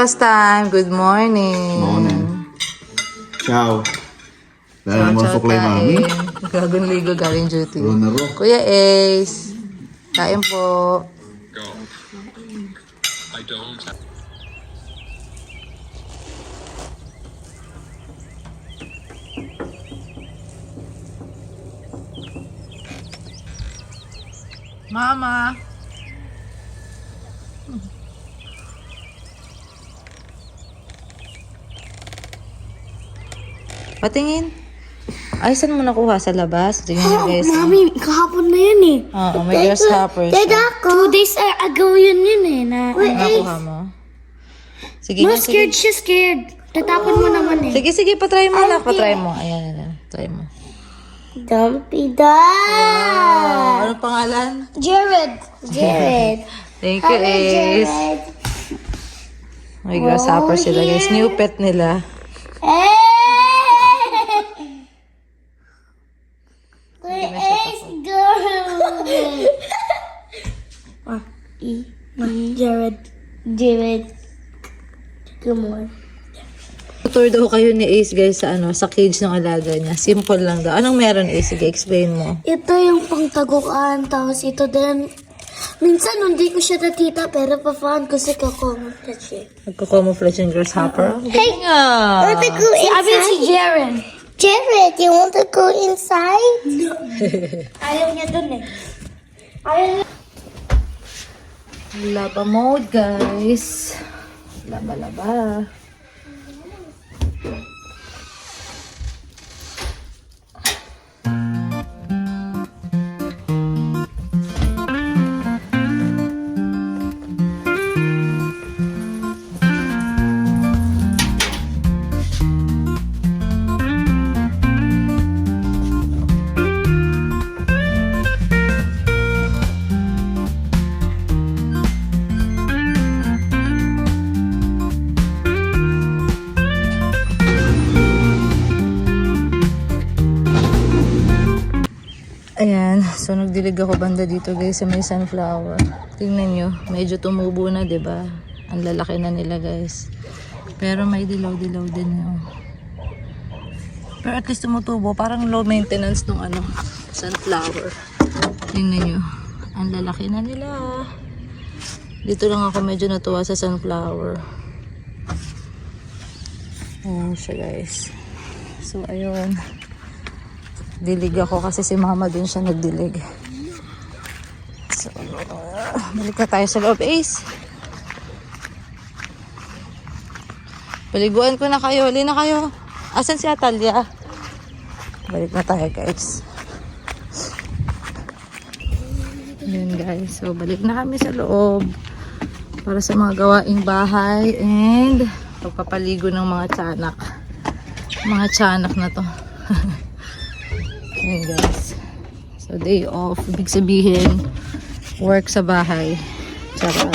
Breakfast time. Good morning. Morning. Ciao. Dahil naman Ciao, suklay mami. kain. Gagawin ligo galing duty. Ro na ro. Kuya Ace. Kain po. Mama. Patingin. Ay, saan mo nakuha? Sa labas? Tingnan niyo guys. Mami, kahapon na yun eh. Oo, may grasshoppers. Dada ko. Two days ago yun yun eh. Na, Ano nakuha mo? Sige no, nga, sige. scared siya, scared. Tatapon mo naman eh. Sige, sige, patry mo na. Patry mo. Ayan, ayan. Try mo. Dumpy da! Oh, ano pangalan? Jared. Jared. Thank you, Ace. May grasshopper sila, guys. New pet nila. Eh! Where is girl? ah, E. Jared. Jared. On. Tour daw kayo ni Ace, guys, sa ano, sa cage ng alaga niya. Simple lang daw. Anong meron, Ace? Sige, explain mo. Ito yung pangtagukan, tapos ito din. Minsan, hindi ko siya natita, pero pa-found ko sa kakomot siya. Nagko-camouflage yung grasshopper. Hey! nga! go inside? I mean si Jaren. Jared, you want to go inside? No. Ayaw niya dun eh. Ayaw niya. Laba mode, guys. Laba-laba. Nagdilig ako banda dito guys sa may sunflower. Tingnan nyo, medyo tumubo na, ba? Ang lalaki na nila guys. Pero may dilaw-dilaw din yun. Pero at least tumutubo, parang low maintenance nung ano, sunflower. Tingnan nyo, ang lalaki na nila. Dito lang ako medyo natuwa sa sunflower. Ayan siya guys. So ayun. Dilig ako kasi si mama din siya nagdilig. Balik na tayo sa loob. Ace! Paliguan ko na kayo. Hali na kayo. Asan si Atalia? Balik na tayo guys. Yun guys. So, balik na kami sa loob. Para sa mga gawaing bahay and pagpapaligo ng mga tiyanak. Mga tiyanak na to. Ayan guys. So day off. Ibig sabihin, work sa bahay. Charot.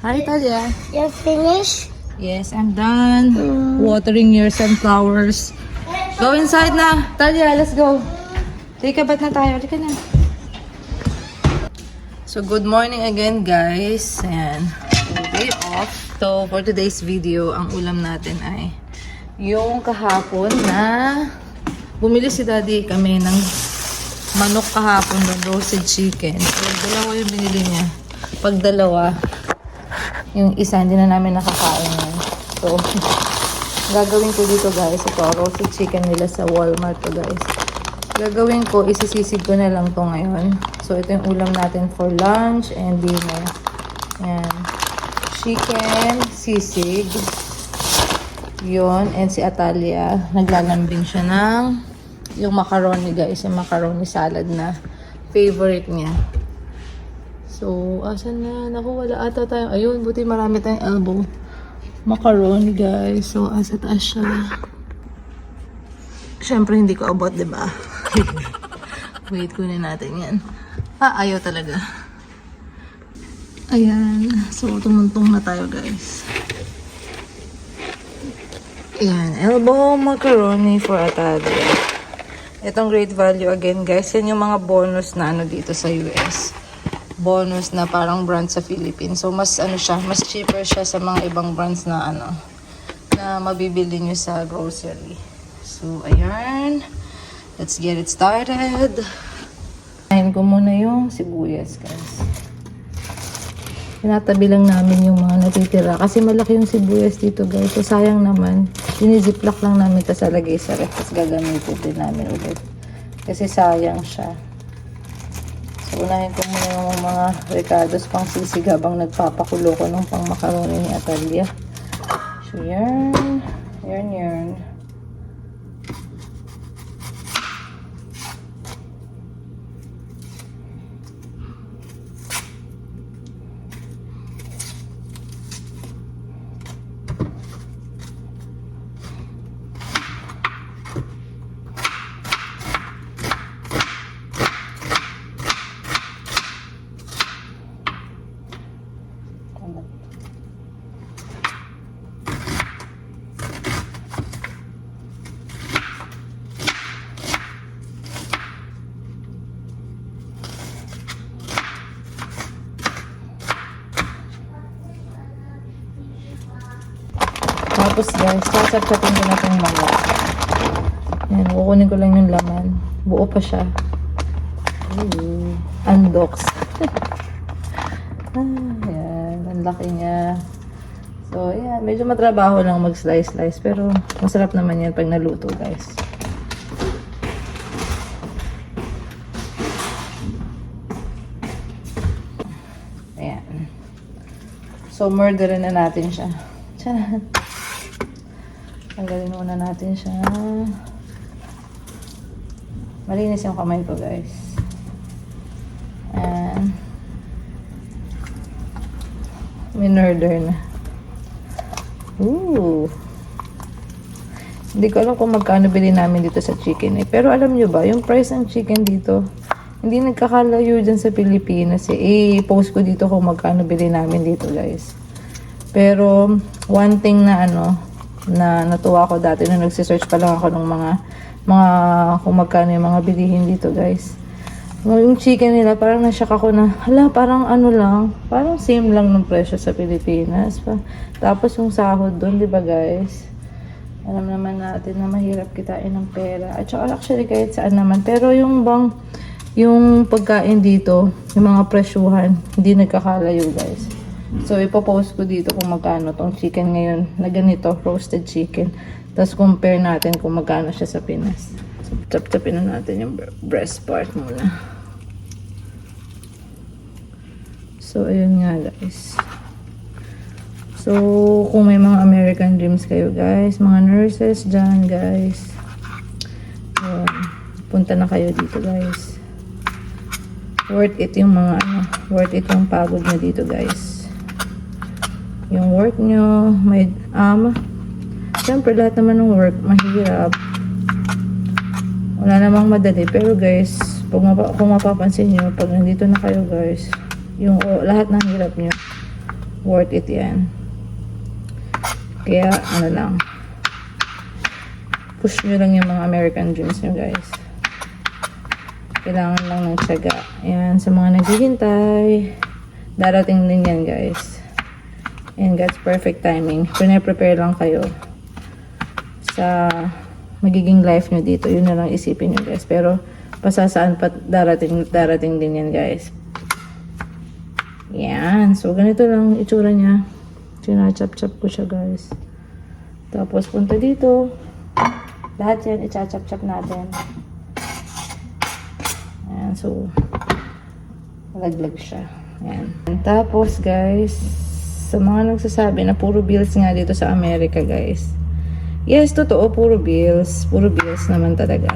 Hi Talia. You finish? Yes, I'm done. Watering your sunflowers. Go inside na. Talia, let's go. Take a bath na tayo. Halika na. So, good morning again, guys. So, day off. So, for today's video, ang ulam natin ay yung kahapon na bumili si daddy kami ng manok kahapon na roasted chicken. So, dalawa yung binili niya. Pag dalawa, yung isa hindi na namin nakakain yan. So, gagawin ko dito guys, ito, roasted chicken nila sa Walmart to guys. Gagawin ko, isisisig ko na lang to ngayon. So, ito yung ulam natin for lunch and dinner. Yan. Chicken, sisig. Yun. And si Atalia, naglalambing siya ng yung macaroni guys. Yung macaroni salad na favorite niya. So, asan na? Naku, wala ata tayo. Ayun, buti marami tayong elbow. Macaroni, guys. So, asa taas siya. Siyempre, hindi ko abot, di ba? Wait, kunin natin yan. Ah, ayaw talaga. Ayan. So, tumuntong na tayo, guys. Ayan. Elbow macaroni for Atalia. Itong great value again, guys. Yan yung mga bonus na ano dito sa US. bonus na parang brand sa Philippines. So, mas ano siya, mas cheaper siya sa mga ibang brands na ano, na mabibili nyo sa grocery. So, ayan. Let's get it started. Ayan ko muna yung sibuyas, guys. Tinatabi lang namin yung mga natitira. Kasi malaki yung sibuyas dito, guys. So, sayang naman. Diniziplock lang namin ito sa lagay sa ref. Tapos gagamitin din namin ulit. Kasi sayang siya. So, unahin ko muna yung mga recados pang sisig habang nagpapakulo ko ng pang macaroni ni Atalia. So, yan. Yan, yan. Tapos guys, sasapsatin ko na itong manok. Ayan, kukunin ko lang yung laman. Buo pa siya. Ooh, undox. ah, ayan, ang laki niya. So, ayan, medyo matrabaho lang mag-slice-slice. Pero, masarap naman yan pag naluto, guys. Ayan. So, murderin na natin siya. Tiyan. Tanggalin muna natin siya. Malinis yung kamay ko, guys. And, minurder na. Ooh. Hindi ko alam kung magkano bili namin dito sa chicken eh. Pero alam nyo ba, yung price ng chicken dito, hindi nagkakalayo dyan sa Pilipinas eh. I-post ko dito kung magkano bili namin dito guys. Pero, one thing na ano, na natuwa ko dati nung nagsisearch pa lang ako ng mga, mga, kung magkano yung mga bilihin dito guys. Yung chicken nila, parang nasyak ako na, hala, parang ano lang, parang same lang ng presyo sa Pilipinas. Pa. Tapos yung sahod doon, di ba guys? Alam naman natin na mahirap kitain ng pera. At saka actually kahit saan naman. Pero yung bang, yung pagkain dito, yung mga presyuhan, hindi nagkakalayo guys. So, ipopost ko dito kung magkano tong chicken ngayon na ganito, roasted chicken. Tapos compare natin kung magkano siya sa Pinas. So, tap-tapin na natin yung bre- breast part muna. So, ayun nga guys. So, kung may mga American dreams kayo guys, mga nurses dyan guys. Ayun. Punta na kayo dito guys. Worth it yung mga ano, worth it yung pagod nyo dito guys. Yung work nyo, may, um, syempre lahat naman ng work, mahirap. Wala namang madali. Pero guys, pag mapa, kung mapapansin nyo, pag nandito na kayo guys, yung o, lahat ng hirap nyo, worth it yan. Kaya, ano lang, push nyo lang yung mga American dreams nyo guys. Kailangan lang ng tiyaga. Ayan, sa mga naghihintay, darating din yan guys. And God's perfect timing. Pine-prepare lang kayo sa magiging life nyo dito. Yun na lang isipin nyo guys. Pero, pasasaan pa darating, darating din yan guys. Yan. So, ganito lang itsura niya. Sinachap-chap ko siya guys. Tapos, punta dito. Lahat yan, ichachap-chap natin. Ayan, so, malaglag siya. Ayan. Tapos, guys, sa mga nagsasabi na puro bills nga dito sa Amerika, guys. Yes, totoo, puro bills. Puro bills naman talaga.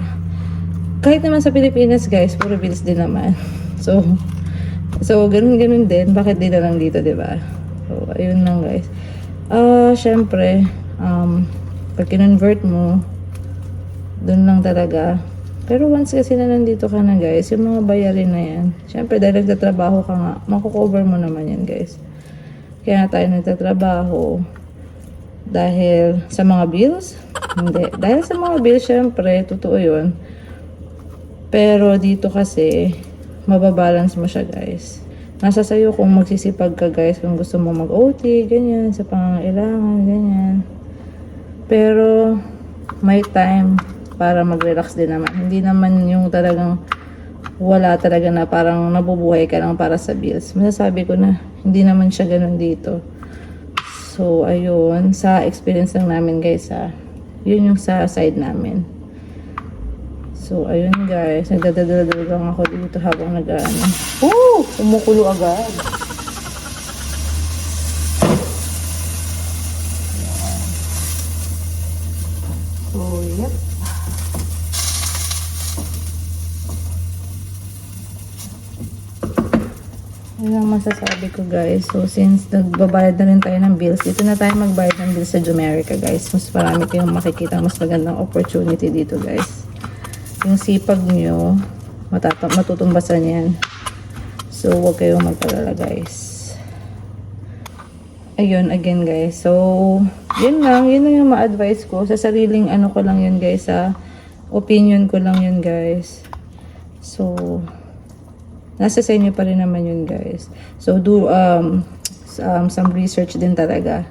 Kahit naman sa Pilipinas, guys, puro bills din naman. So, so ganun-ganun din. Bakit di na lang dito, di ba? So, ayun lang, guys. Ah, syempre, um, pag kinonvert mo, doon lang talaga. Pero once kasi na nandito ka na guys, yung mga bayarin na yan, syempre dahil nagtatrabaho ka nga, makukover mo naman yan guys. Kaya tayo nagtatrabaho dahil sa mga bills? Hindi. Dahil sa mga bills, syempre, totoo yun. Pero dito kasi, mababalance mo siya guys. Nasa sayo kung magsisipag ka guys, kung gusto mo mag-OT, ganyan, sa pangangailangan, ganyan. Pero, may time para mag-relax din naman. Hindi naman yung talagang wala talaga na parang nabubuhay ka lang para sa bills. Masasabi ko na, hindi naman siya ganun dito. So, ayun, sa experience lang namin guys, ha, yun yung sa side namin. So, ayun guys, nagdadadadal lang ako dito habang nag-ano. Oh! Umukulo agad. So, yep. Yun ang masasabi ko guys. So since nagbabayad na rin tayo ng bills, dito na tayo magbayad ng bills sa Jumerica guys. Mas marami kayong makikita mas magandang opportunity dito guys. Yung sipag nyo, matata- matutumbasan yan. So huwag kayong magpalala guys. Ayun, again guys. So, yun lang. Yun lang yung ma-advise ko. Sa sariling ano ko lang yun guys. Sa opinion ko lang yun guys. So, nasa sa inyo pa rin naman yun guys. So do um, um, some research din talaga.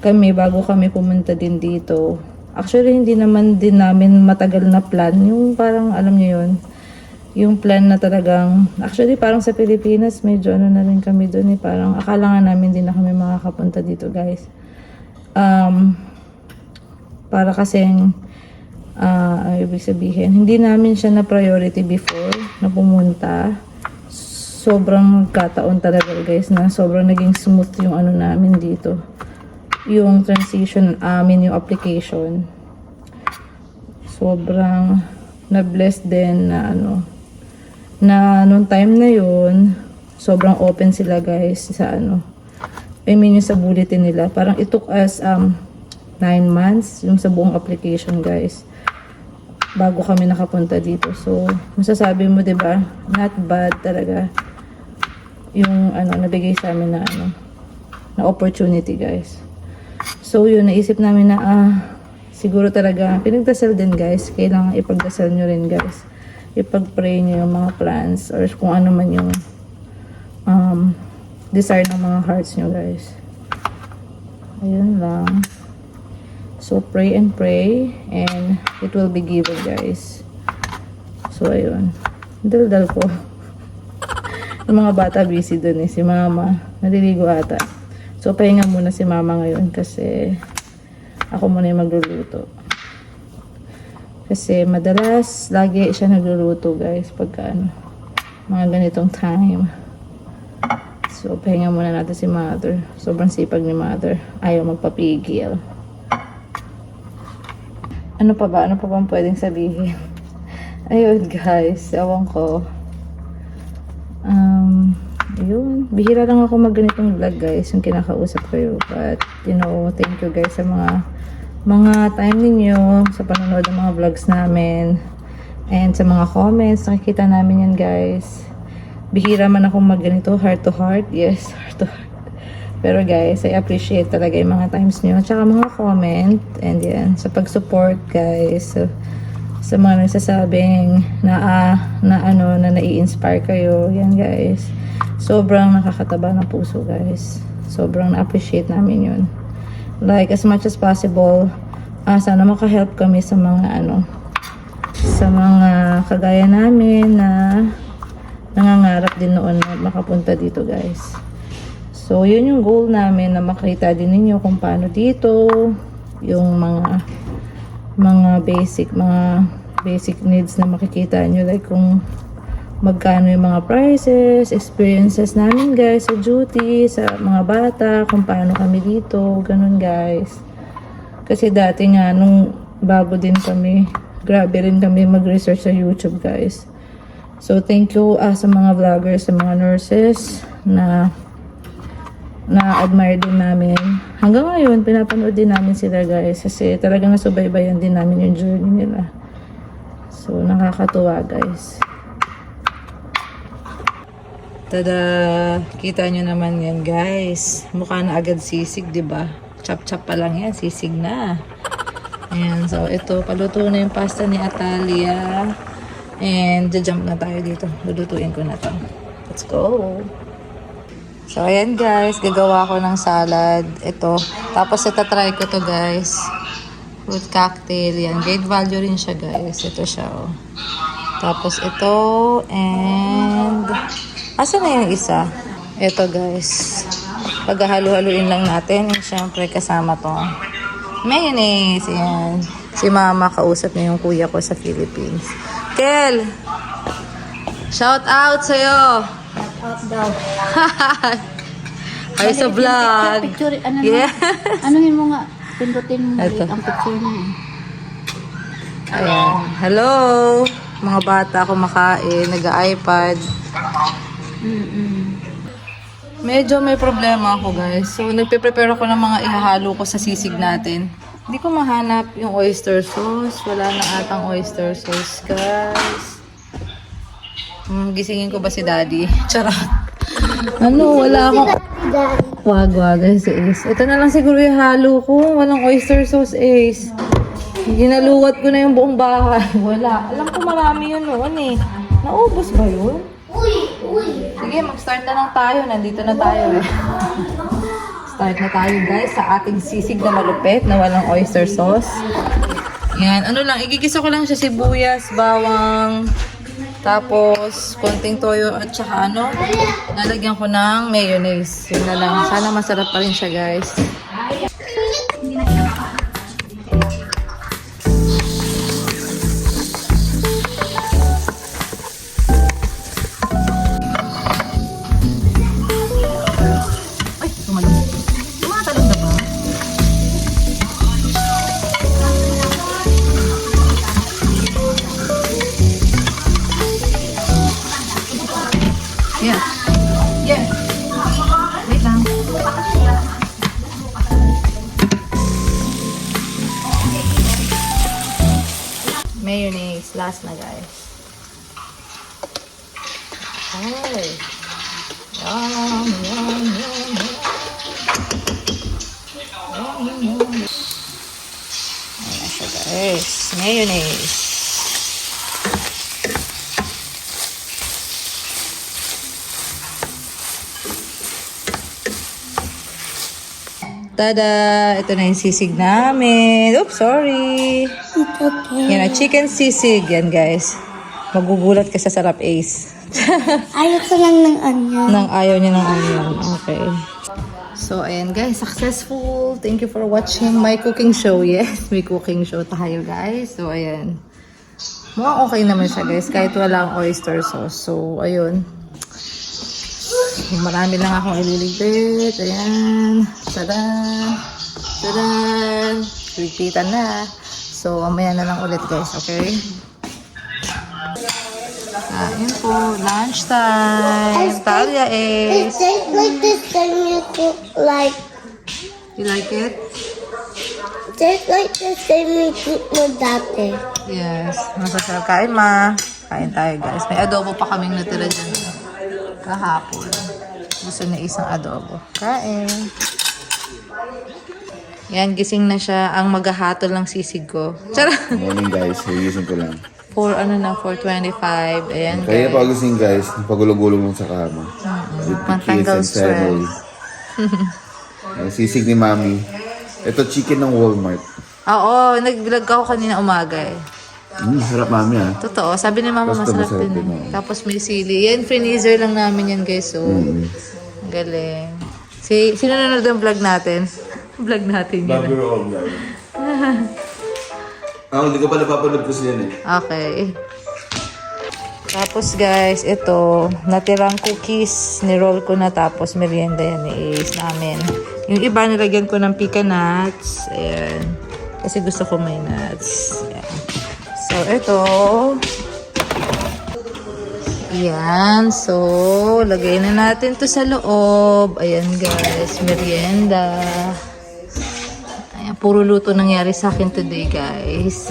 Kami, bago kami pumunta din dito, actually hindi naman din namin matagal na plan. Yung parang alam niyo yun, yung plan na talagang, actually parang sa Pilipinas, medyo ano na rin kami doon eh. Parang akala nga namin din na kami makakapunta dito guys. Um, para kasing ang ibig sabihin, hindi namin siya na priority before na pumunta. Sobrang kataon talaga guys na sobrang naging smooth yung ano namin dito. Yung transition amin, yung application. Sobrang na-bless din na ano, na nung time na yun, sobrang open sila guys sa ano, I mean yung sa bulletin nila. Parang it took us um, 9 months yung sa buong application guys bago kami nakapunta dito. So, masasabi mo 'di ba? Not bad talaga yung ano nabigay sa amin na ano na opportunity, guys. So, yun naisip namin na ah siguro talaga pinagdasal din, guys. Kailangan ipagdasal nyo rin, guys. Ipag-pray nyo yung mga plans or kung ano man yung um, desire ng mga hearts nyo, guys. Ayun lang. So, pray and pray and it will be given, guys. So, ayun. Daldal ko. Yung mga bata busy dun eh. Si mama, naliligo ata. So, pahinga muna si mama ngayon kasi ako muna yung magluluto. Kasi madalas, lagi siya nagluluto, guys, pagka ano, mga ganitong time. So, pahinga muna natin si mother. Sobrang sipag ni mother. Ayaw magpapigil. Ano pa ba? Ano pa bang pwedeng sabihin? Ayun, guys. Ewan ko. Um, ayun. Bihira lang ako mag ganitong vlog, guys. Yung kinakausap kayo. But, you know, thank you, guys, sa mga mga time ninyo sa panonood ng mga vlogs namin. And sa mga comments, nakikita namin yan, guys. Bihira man ako mag ganito, heart to heart. Yes, heart to heart. Pero guys, I appreciate talaga yung mga times nyo. Tsaka mga comment. And yan, sa pag-support guys. So, sa mga nagsasabing na, ah, na ano, na nai-inspire kayo. Yan guys. Sobrang nakakataba ng puso guys. Sobrang na-appreciate namin yun. Like, as much as possible, ah, sana makahelp kami sa mga ano, sa mga kagaya namin na nangangarap din noon na makapunta dito guys. So, yun yung goal namin na makita din ninyo kung paano dito yung mga mga basic, mga basic needs na makikita nyo. Like kung magkano yung mga prices, experiences namin guys sa duty, sa mga bata, kung paano kami dito, ganun guys. Kasi dati nga, nung bago din kami, grabe rin kami mag-research sa YouTube guys. So, thank you ah, sa mga vloggers, sa mga nurses na na-admire din namin. Hanggang ngayon, pinapanood din namin sila guys kasi talagang nasubaybayan din namin yung journey nila. So, nakakatuwa guys. Tada! Kita nyo naman yan guys. Mukha na agad sisig, ba? Chop-chop pa lang yan, sisig na. Ayan, so ito, paluto na yung pasta ni Atalia. And, jump na tayo dito. Lulutuin ko na to. Let's go! So, ayan guys, gagawa ko ng salad. Ito. Tapos, ito try ko to guys. Fruit cocktail. Yan. Great value rin siya guys. Ito siya oh. Tapos, ito. And, asa na yung isa? Ito guys. Paghahalo-haluin lang natin. And syempre, kasama to. Mayonnaise. Ayan. Si mama kausap niya yung kuya ko sa Philippines. Kel! Shout out sa'yo! Out daw. Sa vlog. Picture, ano Yeah. Anuhin mo nga. Pindutin mo Ito. ang picture niya. Ayan. Hello! Mga bata kumakain, nag-iPad. Medyo may problema ako guys. So, nagpe-prepare ako ng mga ihahalo ko sa sisig natin. Hindi ko mahanap yung oyster sauce. Wala na atang oyster sauce, guys. Hmm, gisingin ko ba si daddy? Charot. Ano, wala akong... Wag, wag, si Ace. Ito na lang siguro yung halo ko. Walang oyster sauce, Ace. Ginaluwat ko na yung buong bahay. Wala. Alam ko marami yun noon eh. Naubos ba yun? Sige, mag-start na lang tayo. Nandito na tayo eh. Start na tayo guys sa ating sisig na malupit na walang oyster sauce. Yan, ano lang, igigisa ko lang siya sibuyas, bawang, tapos konting toyo at saka ano, lalagyan ko ng mayonnaise. Yun na lang. Sana masarap pa rin siya guys. Yeah. Yeah. Mayonnaise. Last na, guys. Ay. Yum, yum, yum, yum. Ayan siya guys. Mayonnaise. Tada! Ito na yung sisig namin. Oops, sorry. It's okay. Yan na, chicken sisig. Yan guys. Magugulat ka sa sarap ace. Ayaw ko lang ng onion. Nang ayaw niya ng onion. Okay. So, ayan guys, successful. Thank you for watching my cooking show. Yes, may cooking show tayo guys. So, ayan. Mukhang okay naman siya guys, kahit walang oyster sauce. So, ayun. Marami lang akong ililigpit. Ayan. Tadan! Tadan! Repeatan na. So, mamaya na lang ulit guys, okay? Kain po. Lunch time. Talia is. tastes like the same you like. You like it? Tastes like the same you cook mo dati. Yes. Masasarap. Kain ma. Kain tayo guys. May adobo pa kaming natira dyan. Kahapon. Gusto na isang adobo. Kain. Yan, gising na siya ang maghahatol ng sisig ko. Tara! Morning guys, ayusin ko lang. For ano na, 425. Ayan Kaya guys. pa gising guys, pagulog-gulog lang sa kama. With the Pantanggal kids and family. Ang sisig ni Mami. Ito chicken ng Walmart. Oo, nag-vlog ako kanina umaga eh. Mm, sarap Mami ah. Totoo, sabi ni mama Basta masarap masarap din. eh. Tapos may sili. Yan, freezer lang namin yan guys. So, Mm. Galing. Si, sino nanonood ng vlog natin? vlog natin yun. Online. Ah, hindi ko pa napapanood kasi yan eh. Okay. Tapos guys, ito, natirang cookies, ni-roll ko na tapos merienda yan ni Ace namin. Yung iba nilagyan ko ng pecan nuts. Ayan. Kasi gusto ko may nuts. Ayan. So, ito. Ayan. So, lagay na natin to sa loob. Ayan guys, merienda. Ayan, puro luto nangyari sa akin today guys.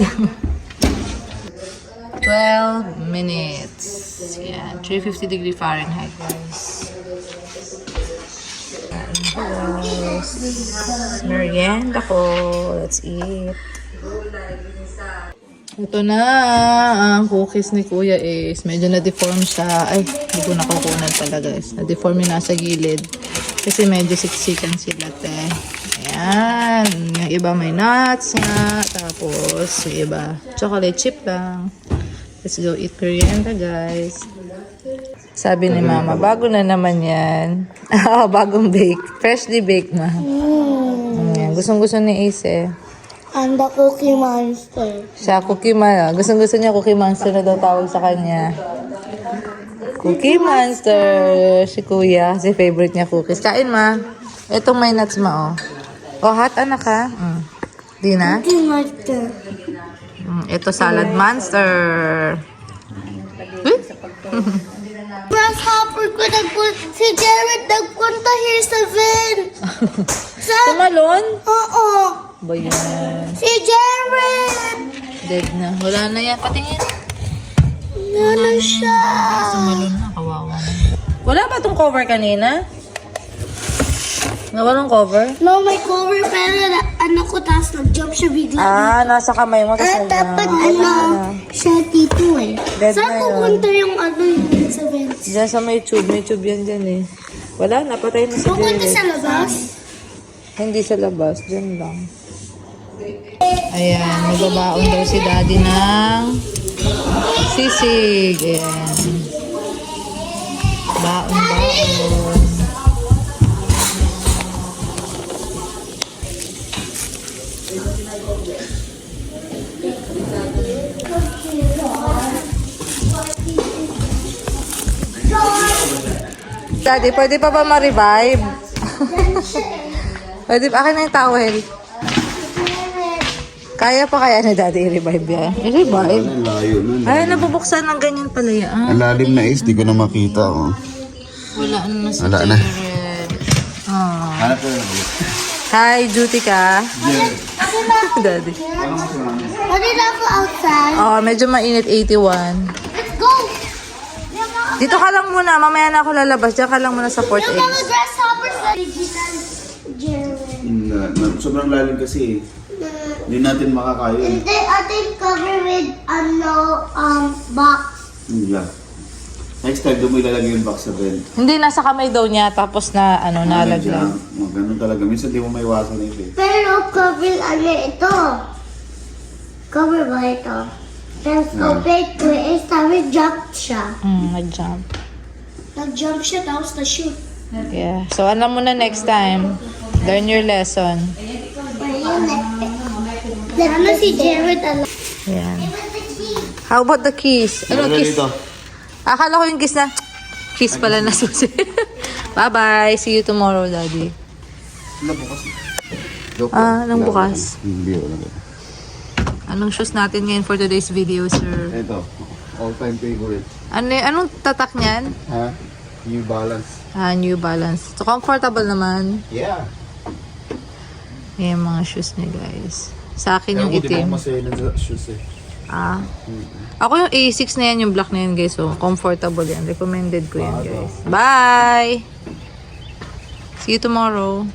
12 minutes. Yan, 350 degree Fahrenheit, guys. Guys. Merienda ko. Let's eat. Ito na ang cookies ni Kuya is medyo na-deform siya. Ay, hindi ko nakukunan pala guys. Na-deform yung nasa gilid. Kasi medyo siksikan sila te. Ayan. Yung iba may nuts nga. Tapos yung iba chocolate chip lang. Let's go eat Korean guys. Sabi ni Mama, bago na naman yan. Ah, bagong bake. Freshly baked ma. Mm, gustong gusto ni Ace eh. I'm the Cookie Monster. Siya, Cookie Man. Gustong gusto niya Cookie Monster na daw tawag sa kanya. Cookie Monster. Si Kuya. Si favorite niya cookies. Kain ma. Itong may nuts ma oh. Oh, hot anak ha? Mm. Di na? Cookie Monster. Mm, ito salad monster. Hmm? Grasshopper ko nagpunta, si Jared nagpunta here sa van. sa, Tumalon? oo, Ba yan? si Jared. Dead na. Wala na yan. Patingin. Ano siya? Tumalon na. Kawawa na. Wala ba itong cover kanina? Nawalang cover? No, may cover pero na, ano ko tapos nag-jump siya bigla. Ah, nasa kamay mo. Ah, Tapos dapat ano, siya dito eh. Dead Saan na yun. pupunta yung ano yung sa vents? Diyan sa may tube. May tube yan dyan eh. Wala, napatay na sa Pupunta gilid. sa labas? Hindi sa labas. Diyan lang. Ayan, magbabaon daw si daddy ng sisig. Ayan. Baon, baon. Daddy, pwede pa ba ma-revive? pwede pa, akin na yung towel. Kaya pa kaya ni daddy i-revive yan? I-revive? Ang layo nun. Ay, nabubuksan ng ganyan pala yan. Ah, Ang lalim na is, di ko na makita. Oh. wala na sa Wala na. Ah. Yun. Hi, duty ka? daddy. Pwede na ako outside. Oh, medyo mainit 81. Let's go! Dito ka lang muna, mamaya na ako lalabas. Diyan ka lang muna sa Port yung A. mga grasshoppers na digital Jared. Na, na, sobrang lalim kasi eh. Hindi natin makakayo. eh. Hindi, ating cover with ano, um, box. Yeah. Next time, doon mo ilalagay yung box sa bed. Hindi, nasa kamay daw niya, tapos na, ano, nalaglag. Oh, ganun talaga. Minsan di mo may iwasan ito eh. Pero cover ano ito? Cover ba ito? Tapos Yeah. cover ko is tapos jump siya. Mm, nag-jump. Nag-jump siya tapos na-shoot. Yeah. So, alam mo na next time. Learn your lesson. Ano si Jared alam? Yan. How about the kiss? Ano Ano kiss? Akala ko yung kiss na, kiss pala na susi. Bye-bye. See you tomorrow, Daddy. Wala bukas. Ah, anong bukas? Hindi, wala. Anong shoes natin ngayon for today's video, sir? Ito, all-time favorite. Ano, anong tatak niyan? Ha? New Balance. Ah, New Balance. So, comfortable naman. Yeah. Yan yung mga shoes niya, guys. Sa akin yung Ewan ko, di itim. mo masaya ng shoes eh. Ah. Ako yung A6 na yan, yung black na yan, guys. So, comfortable yan. Recommended ko yan, guys. Bye! See you tomorrow.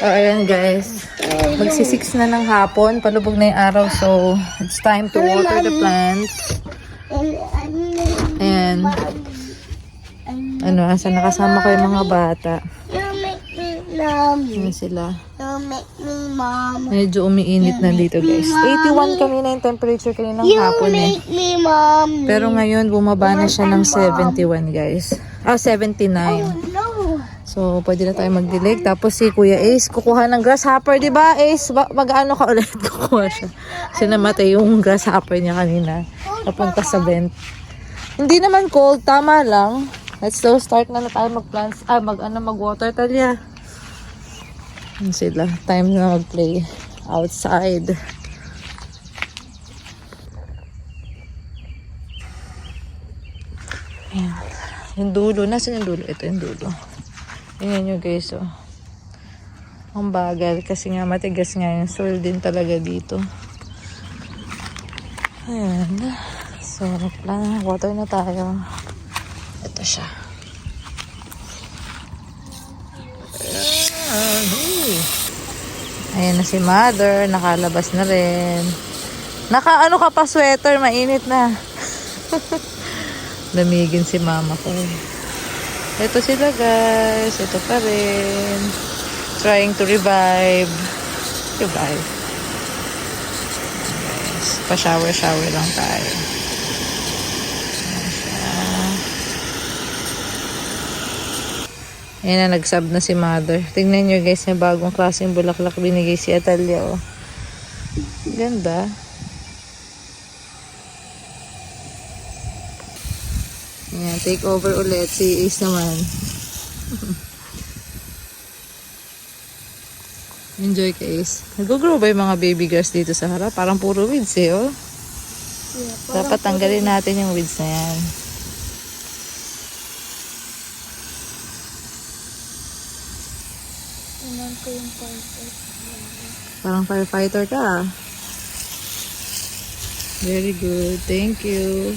Oh, ayan, guys. Magsisix na ng hapon. Palubog na yung araw. So, it's time to water the plants. Ayan. Ano, asa nakasama ko yung mga bata. Ayan sila. You make me mom. Medyo umiinit na dito, guys. 81 kanina yung temperature kanina ng You hapon eh. me mom. Pero ngayon, bumaba na siya ng 71, guys. Ah, 79. No. So, pwede na tayo magdilig. Tapos si Kuya Ace, kukuha ng grasshopper, di ba Ace? Mag-ano ka ulit? Kukuha siya. Kasi namatay yung grasshopper niya kanina. Napunta sa vent. Hindi naman cold, tama lang. Let's go start na na tayo mag-plants. Ah, mag-ano, mag-water talya. Yun sila. Time na mag-play outside. Ayan. Yung dulo. Nasaan yung dulo? Ito yung dulo. Ayan nyo guys, oh. Ang bagal kasi nga matigas nga yung soil din talaga dito. Ayan. So, plan, water na tayo. Ito siya. Ayan. Ayan na si mother. Nakalabas na rin. Naka ano ka pa sweater. Mainit na. Lamigin si mama ko. Ito sila guys. Ito pa rin. Trying to revive. Revive. Guys, pa-shower-shower lang tayo. Ayan siya. Ayan na, nag-sub na si mother. Tingnan nyo guys, na bagong klaseng bulaklak binigay si Atalia. Oh. Ganda. Ayan, take over ulit. Si Ace naman. Enjoy ka, Ace. Nag-grow ba yung mga baby grass dito sa harap? Parang puro weeds eh, oh. Dapat tanggalin natin yung weeds na yan. Tingnan ko yung pointer. Parang firefighter ka. Very good. Thank you.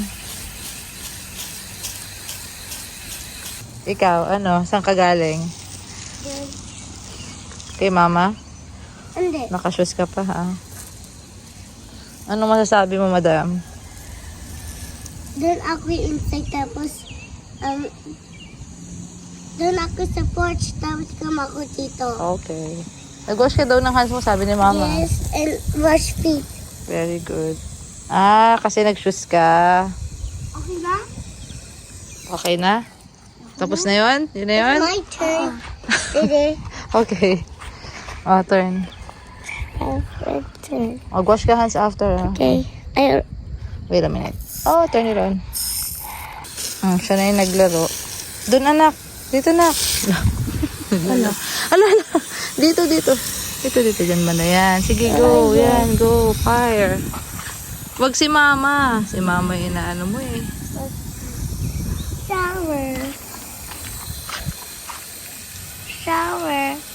Ikaw, ano? Saan ka galing? Then, Kay mama? hindi. Nakashoes ka pa, ha? Ano masasabi mo, madam? Doon ako yung inside tapos um doon ako sa porch tapos come ako dito. Okay. Nag-wash ka daw ng hands mo, sabi ni mama. Yes, and wash feet. Very good. Ah, kasi nag-shoes ka. Okay na? Okay na? Tapos na yon? Yun na yun? My turn. Okay. Oh, turn. My turn. Mag-wash ka hands after, ah. Okay. I, Wait a minute. Oh, turn it on. Hmm, siya na yung naglaro. Doon, anak. Dito, nak. Ala. Ala, ala. Dito, dito. Dito, dito. Diyan ba na yan? Sige, go. Yan, go. Fire. Wag si mama. Si mama yung inaano mo eh. shower. Shower.